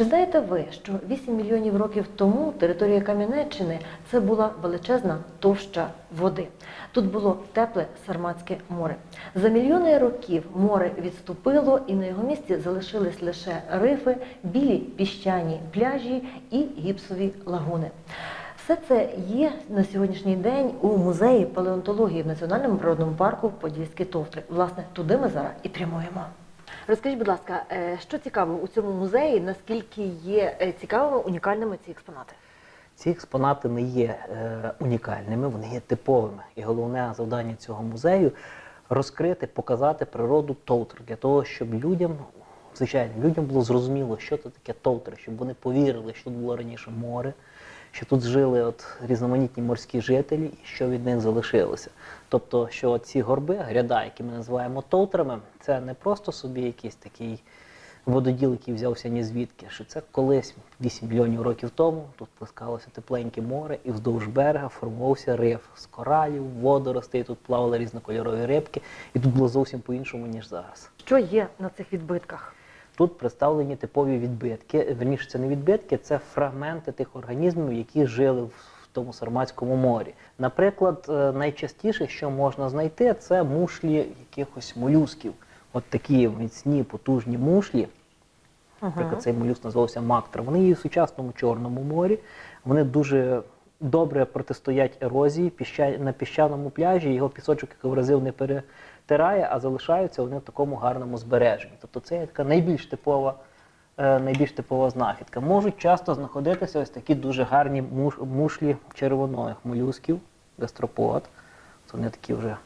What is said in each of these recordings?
Чи знаєте ви, що 8 мільйонів років тому територія Кам'янеччини це була величезна товща води? Тут було тепле Сарматське море. За мільйони років море відступило, і на його місці залишились лише рифи, білі піщані пляжі і гіпсові лагуни. Все це є на сьогоднішній день у музеї палеонтології в Національному природному парку Подільські товтри. Власне, туди ми зараз і прямуємо. Розкажіть, будь ласка, е, що цікаво у цьому музеї? Наскільки є е, цікавими, унікальними ці експонати? Ці експонати не є е, унікальними, вони є типовими. І головне завдання цього музею розкрити, показати природу товтр для того, щоб людям, звичайно, людям було зрозуміло, що це таке товтри, щоб вони повірили, що було раніше море, що тут жили от різноманітні морські жителі і що від них залишилося. Тобто, що ці горби, гряда, які ми називаємо товтрами, це не просто собі якийсь такий вододіл, який взявся ні звідки, що це колись 8 мільйонів років тому тут плескалося тепленьке море, і вздовж берега формувався риф з коралів, водоростей, тут плавали різнокольорові рибки, і тут було зовсім по-іншому, ніж зараз. Що є на цих відбитках? Тут представлені типові відбитки. Верніше, це не відбитки, це фрагменти тих організмів, які жили в тому Сарматському морі. Наприклад, е, найчастіше, що можна знайти, це мушлі якихось молюсків. От такі міцні, потужні мушлі. Наприклад, цей молюск називався мактра. Вони є в сучасному Чорному морі. Вони дуже добре протистоять ерозії на піщаному пляжі. Його пісочок як разів не перетирає, а залишаються вони в такому гарному збереженні. Тобто це така найбільш типова, е, найбільш типова знахідка. Можуть часто знаходитися ось такі дуже гарні муш- мушлі червоних молюсків, гастропод. Це вони такі вже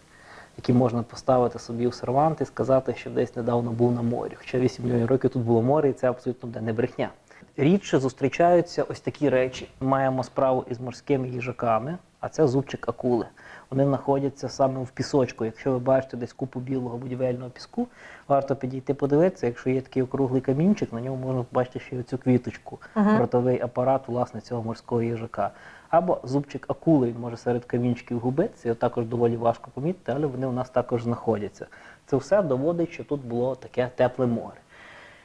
які можна поставити собі в сервант і сказати, що десь недавно був на морі. Хоча 8 мільйонів років тут було море, і це абсолютно не брехня. Рідше зустрічаються ось такі речі. Маємо справу із морськими їжаками, а це зубчик акули. Вони знаходяться саме в пісочку. Якщо ви бачите десь купу білого будівельного піску, варто підійти подивитися. Якщо є такий округлий камінчик, на ньому можна побачити ще й оцю квіточку, ротовий апарат власне цього морського їжака. Або зубчик акули, він може серед камінчиків губитися, його також доволі важко помітити, але вони у нас також знаходяться. Це все доводить, що тут було таке тепле море.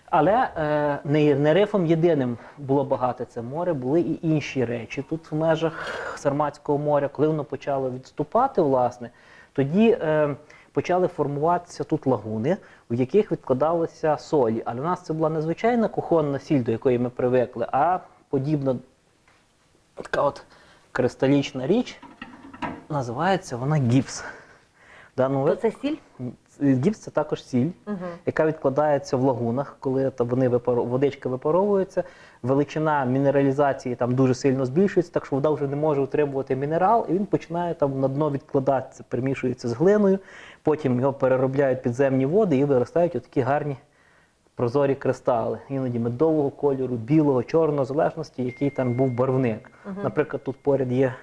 Але е, не, не рифом єдиним було багате це море, були і інші речі. Тут в межах Сарматського моря, коли воно почало відступати, власне, тоді е, почали формуватися тут лагуни, в яких відкладалися солі. Але в нас це була не звичайна кухонна сіль, до якої ми привикли, а подібна така от кристалічна річ. Називається вона гіпс. В даному То це сіль? Гіпс це також сіль, яка відкладається в лагунах, коли там вони випаро... водичка випаровується. Величина мінералізації там дуже сильно збільшується, так що вода вже не може утримувати мінерал, і він починає там на дно відкладатися, перемішується з глиною. Потім його переробляють підземні води і виростають отакі гарні прозорі кристали, іноді медового кольору, білого, чорного, залежності, який там був барвник. Наприклад, тут поряд є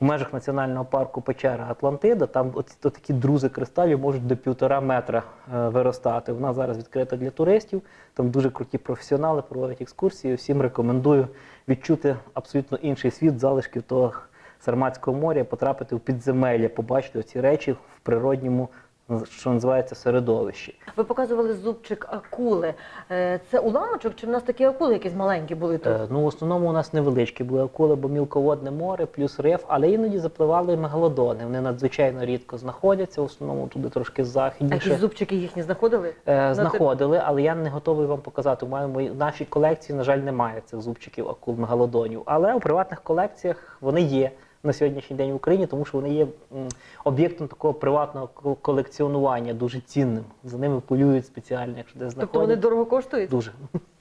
в межах національного парку печера Атлантида, там от, от такі друзи кристалів можуть до півтора метра е, виростати. Вона зараз відкрита для туристів. Там дуже круті професіонали проводять екскурсії. Всім рекомендую відчути абсолютно інший світ залишків того Сарматського моря, потрапити в підземелля, побачити ці речі в природньому, що називається, середовищі. Ви показували зубчик акули. Е, Це уламочок, чи в нас такі акули якісь маленькі були тут? Е, Ну, в основному у нас невеличкі були акули, бо мілководне море плюс риф, але іноді запливали мегалодони. Вони надзвичайно рідко знаходяться, в основному туди трошки А якісь зубчики їхні знаходили? Е, знаходили, але я не готовий вам показати. У мене в нашій колекції, на жаль, немає цих зубчиків акул мегалодонів. Але у приватних колекціях вони є на сьогоднішній день в Україні, тому що вони є об'єктом такого приватного колекціонування, дуже цінним. За ними полюють спеціально, якщо десь знаходять. Тобто вони дорого коштують? Дуже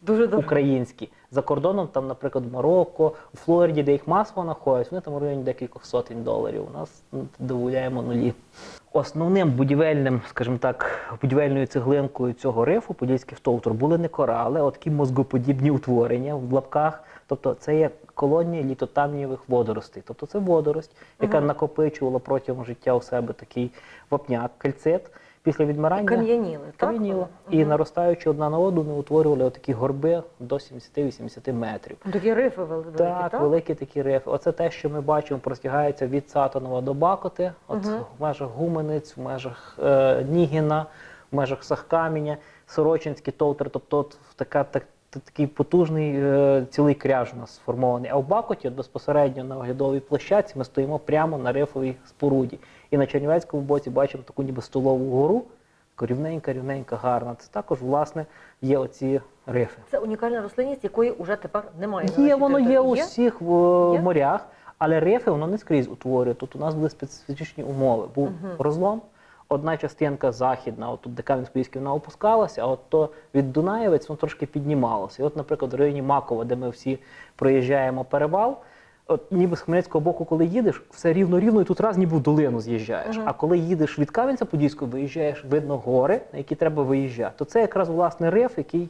Дуже дорого. українські. За кордоном, там, наприклад, в Марокко, у Флориді, де їх масово знаходять, вони там в районі декількох сотень доларів. У нас доволяємо нулі. Основним будівельним, скажімо так, будівельною цеглинкою цього рифу подільських товтур були не корали, а такі мозгоподібні утворення в лапках. Тобто це є колонії літотамнієвих водоростей. Тобто це водорость, яка накопичувала протягом життя у себе такий вапняк, кальцит. Після відмирання Кам'яніли, так? кам'яніла. І наростаючи одна на одну, вони утворювали отакі горби до 70-80 метрів. Такі рифи великі, Так, так? великі такі рифи. Оце те, що ми бачимо, простягається від Сатанова до Бакоти, от в межах Гумениць, в межах е, Нігіна, в межах Сахкаменя, Сорочинський товтер. Тобто от така так, такий потужний е, цілий кряж у нас сформований. А в Бакоті от безпосередньо на оглядовій площадці ми стоїмо прямо на рифовій споруді. І на Чернівецькому боці бачимо таку ніби столову гору, рівненька, рівненька, гарна. Це також, власне, є оці рифи. Це унікальна рослинність, якої вже тепер немає. Є, воно є території. у всіх в Є? морях, але рифи воно не скрізь утворює. Тут у нас були специфічні умови. Був розлом, одна частинка західна, от тут де Кам'янськ-Подільський, вона опускалася, а от то від Дунаєвець воно трошки піднімалося. І от, наприклад, в районі Макова, де ми всі проїжджаємо перевал. От ніби з Хмельницького боку, коли їдеш, все рівно-рівно, і тут раз ніби в долину з'їжджаєш. А коли їдеш від Кам'янця-Подільського, виїжджаєш, видно гори, на які треба виїжджати. То це якраз власне риф, який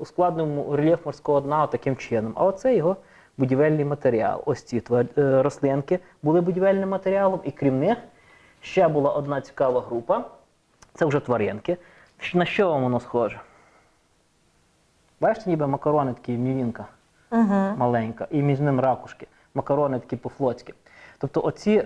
ускладнив рельєф морського дна таким чином. А оце його будівельний матеріал. Ось ці твер- е, рослинки були будівельним матеріалом, і крім них ще була одна цікава група. Це вже тваринки. На що вам воно схоже? Бачите, ніби макарони такі мівінка Мгм. маленька, і між ним ракушки, макарони такі по-флотськи. Тобто оці е,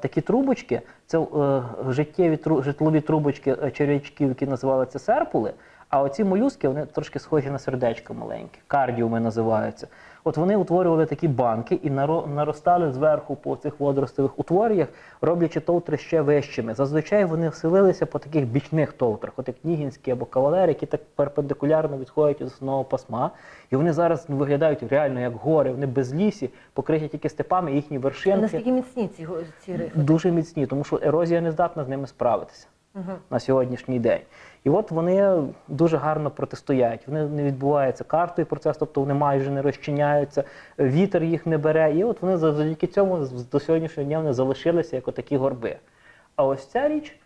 такі трубочки, це е, життєві тру, житлові трубочки е, черв'ячків, які називаються серпули, а оці молюски вони трошки схожі на сердечко маленьке, кардіуми називаються. От вони утворювали такі банки і наро- наростали зверху по цих водоростових утвореннях, роблячи товтри ще вищими. Зазвичай вони вселилися по таких бічних товтрах, от як Нігінські або кавалер, які так перпендикулярно відходять від основного пасма. І вони зараз виглядають реально як гори, вони безлісі, покриті тільки степами, їхні вершинки Наскільки міцні ці, ці рифи? дуже міцні, тому що ерозія не здатна з ними справитися Мгм. на сьогоднішній день. І от вони дуже гарно протистоять. Вони не відбувається картою процес, тобто вони майже не розчиняються, вітер їх не бере. І от вони завдяки цьому до сьогоднішнього дня вони залишилися як отакі горби. А ось ця річ.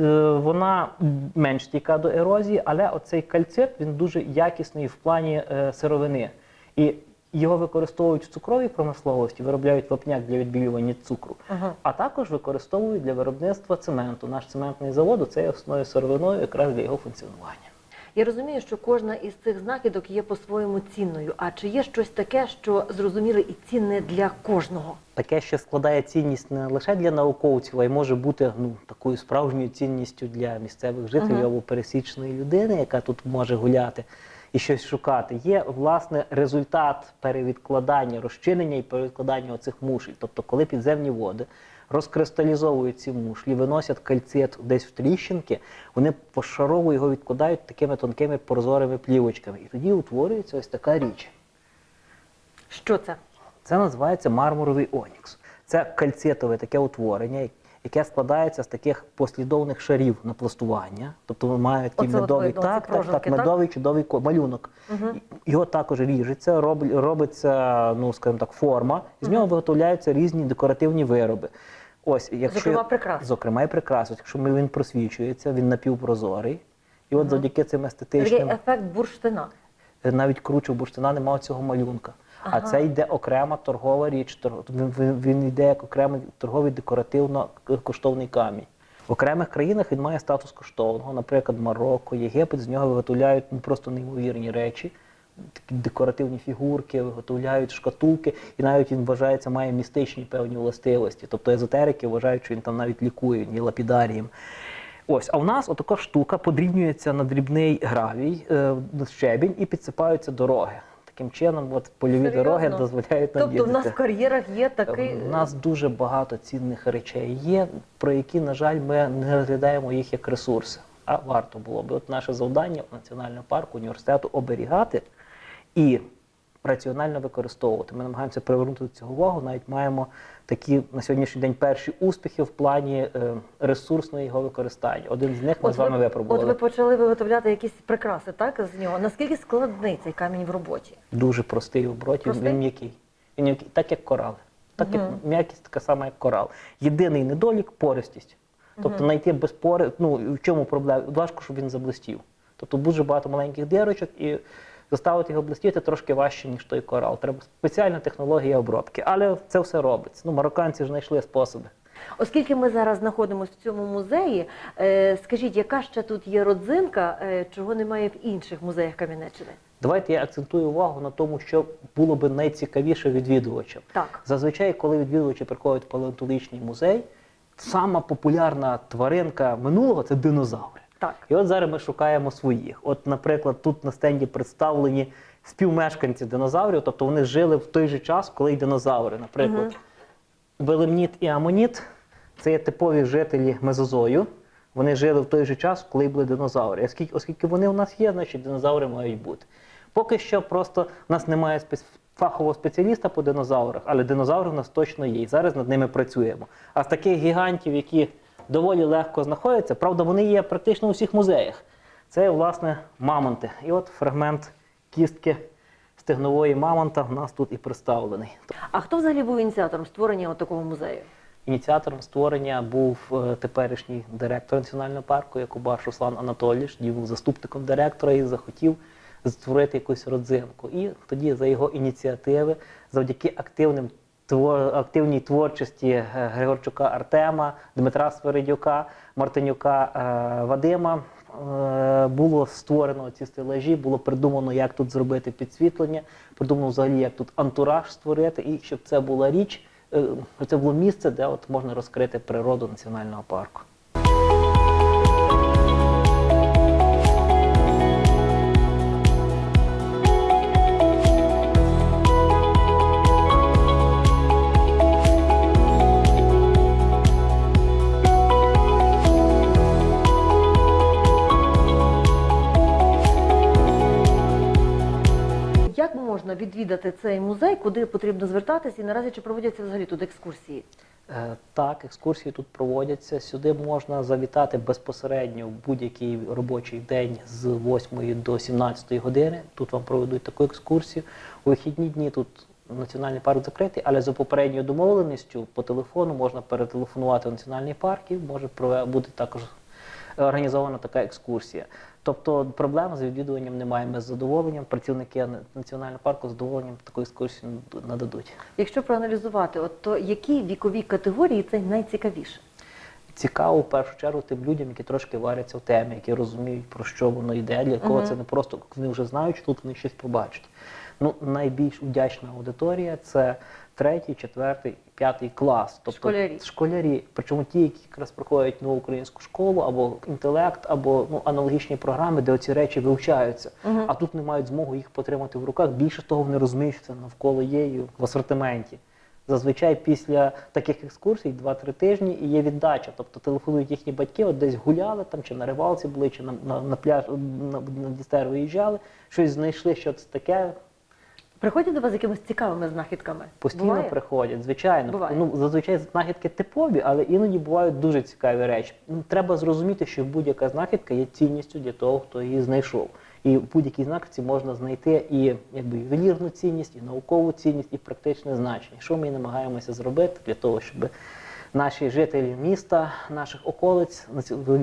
е, Вона менш стійка до ерозії, але оцей кальцит він дуже якісний в плані е, сировини. І його використовують в цукровій промисловості, виробляють вапняк для відбілювання цукру, Ага. а також використовують для виробництва цементу. Наш цементний завод це є основною сировиною якраз для його функціонування. Я розумію, що кожна із цих знахідок є по-своєму цінною. А чи є щось таке, що зрозуміле і цінне для кожного? Таке, що складає цінність не лише для науковців, а й може бути ну, такою справжньою цінністю для місцевих жителів Мгм. або пересічної людини, яка тут може гуляти і щось шукати. Є власне результат перевідкладання, розчинення і перевідкладання оцих мушль. Тобто, коли підземні води розкристалізовують ці мушлі, виносять кальцит десь в тріщинки, вони пошарово його відкладають такими тонкими прозорими плівочками. І тоді утворюється ось така річ. Що це? Це називається мармуровий онікс. Це кальцитове таке утворення, яке складається з таких послідовних шарів напластування. Тобто вони мають такий Оце медовий видно, так, так, так, так? медовий чудовий малюнок. Його також ріжеться, роб, робиться, ну скажімо так, форма, з нього виготовляються різні декоративні вироби. Ось, якщо, Зокрема, прикраси. Зокрема, і прикраси. Якщо ми- він просвічується, він напівпрозорий. І от завдяки цим Такий естетичним ефект бурштина. навіть круче бурштина немає цього малюнка. Ага. А це йде окрема торгова річ. він, він йде як окремий торговий декоративно-коштовний камінь. В окремих країнах він має статус коштовного, наприклад, Марокко, Єгипет, з нього виготовляють ну, просто неймовірні речі, такі декоративні фігурки, виготовляють шкатулки, і навіть він вважається, має містичні певні властивості. Тобто езотерики вважають, що він там навіть лікує, він є лапідарієм. Ось, а в нас отака штука подрібнюється на дрібний гравій, е, на щебінь і підсипаються дороги. Таким чином, от польові Серйозно? дороги дозволяють нам Тобто в нас в кар'єрах є такий. У нас дуже багато цінних речей є, про які, на жаль, ми не розглядаємо їх як ресурси. А варто було би. От наше завдання національного парку, університету оберігати і раціонально використовувати. Ми намагаємося привернути до цього увагу. Навіть маємо такі на сьогоднішній день перші успіхи в плані е, ресурсного його використання. Один з них ми От з вами ви, випробували. от ви почали виготовляти якісь прикраси, так, з нього. Наскільки складний цей камінь в роботі? Дуже простий в Простий? він м'який. Він м'який, так як корал. Так як м'якість така сама, як корал. Єдиний недолік пористість. Тобто знайти без пори, ну в чому проблема? Важко, щоб він заблистів. Тобто дуже багато маленьких дірочок і заставити його блистіти трошки важче, ніж той корал. Треба спеціальна технологія обробки. Але це все робиться. Ну, марокканці ж знайшли способи. Оскільки ми зараз знаходимося в цьому музеї, е, скажіть, яка ще тут є родзинка, е, чого немає в інших музеях Кам'янеччини? Давайте я акцентую увагу на тому, що було би найцікавіше відвідувачам. Так. Зазвичай, коли відвідувачі приходять в палеонтологічний музей, сама популярна тваринка минулого це динозаври. Так. І от зараз ми шукаємо своїх. От, наприклад, тут на стенді представлені співмешканці динозаврів, тобто вони жили в той же час, коли й динозаври. Наприклад, Мгм. Белемніт і Амоніт це є типові жителі Мезозою. Вони жили в той же час, коли й були динозаври. Оскільки, оскільки вони у нас є, значить динозаври мають бути. Поки що просто в нас немає фахового спеціаліста по динозаврах, але динозаври в нас точно є. І зараз над ними працюємо. А з таких гігантів, які доволі легко знаходяться, правда, вони є практично у всіх музеях. Це, власне, мамонти. І от фрагмент кістки стегнової мамонта в нас тут і представлений. А хто взагалі був ініціатором створення такого музею? Ініціатором створення був е, теперішній директор національного парку Якубаш Руслан Анатолійович. Він був заступником директора і захотів створити якусь родзинку. І тоді за його ініціативи, завдяки активним твор- активній творчості е, Григорчука Артема, Дмитра Свередюка, Мартинюка е, Вадима. е, Було створено ці стелажі, було придумано, як тут зробити підсвітлення, придумано взагалі, як тут антураж створити, і щоб це була річ, це було місце, де от можна розкрити природу національного парку. Можна відвідати цей музей, куди потрібно звертатися і наразі чи проводяться взагалі тут екскурсії? Е, Так, екскурсії тут проводяться. Сюди можна завітати безпосередньо в будь-який робочий день з 8 до 17 години. Тут вам проведуть таку екскурсію. У вихідні дні тут національний парк закритий, але за попередньою домовленістю по телефону можна перетелефонувати в національний парк і може бути також організована така екскурсія. Тобто проблем з відвідуванням немає. Ми з задоволенням, працівники національного парку з задоволенням таку екскурсію нададуть. Якщо проаналізувати, от то які вікові категорії це найцікавіше? цікаво в першу чергу тим людям, які трошки варяться в темі, які розуміють, про що воно йде, для кого Мгм. це не просто вони вже знають, що тут вони щось побачать. Ну, найбільш вдячна аудиторія це третій, четвертий, п'ятий клас. Тобто Школярі. школярі, причому ті, які якраз проходять нову українську школу, або інтелект, або ну, аналогічні програми, де оці речі вивчаються. Мгм. А тут не мають змогу їх потримати в руках. Більше того, вони розуміють, що це навколо є і в асортименті. Зазвичай після таких екскурсій 2-3 тижні і є віддача. Тобто телефонують їхні батьки, от десь гуляли там, чи на рибалці були, чи на, на, на пляж на, на Дністер виїжджали, щось знайшли, що це таке. Приходять до вас з якимись цікавими знахідками? Постійно Буває? приходять, звичайно. Буває. Ну зазвичай знахідки типові, але іноді бувають дуже цікаві речі. Ну, треба зрозуміти, що будь-яка знахідка є цінністю для того, хто її знайшов. І в будь-якій знахідці можна знайти і якби ювелірну цінність, і наукову цінність, і практичне значення. Що ми намагаємося зробити для того, щоб наші жителі міста, наших околиць,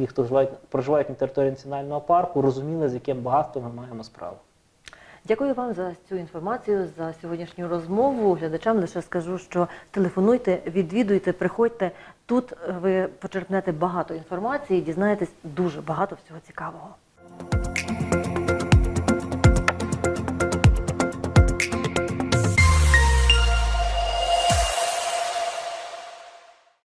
хто живають, проживають на території національного парку, розуміли, з яким багатством ми маємо справу. Дякую вам за цю інформацію, за сьогоднішню розмову. Глядачам лише скажу, що телефонуйте, відвідуйте, приходьте. Тут ви почерпнете багато інформації, дізнаєтесь дуже багато всього цікавого.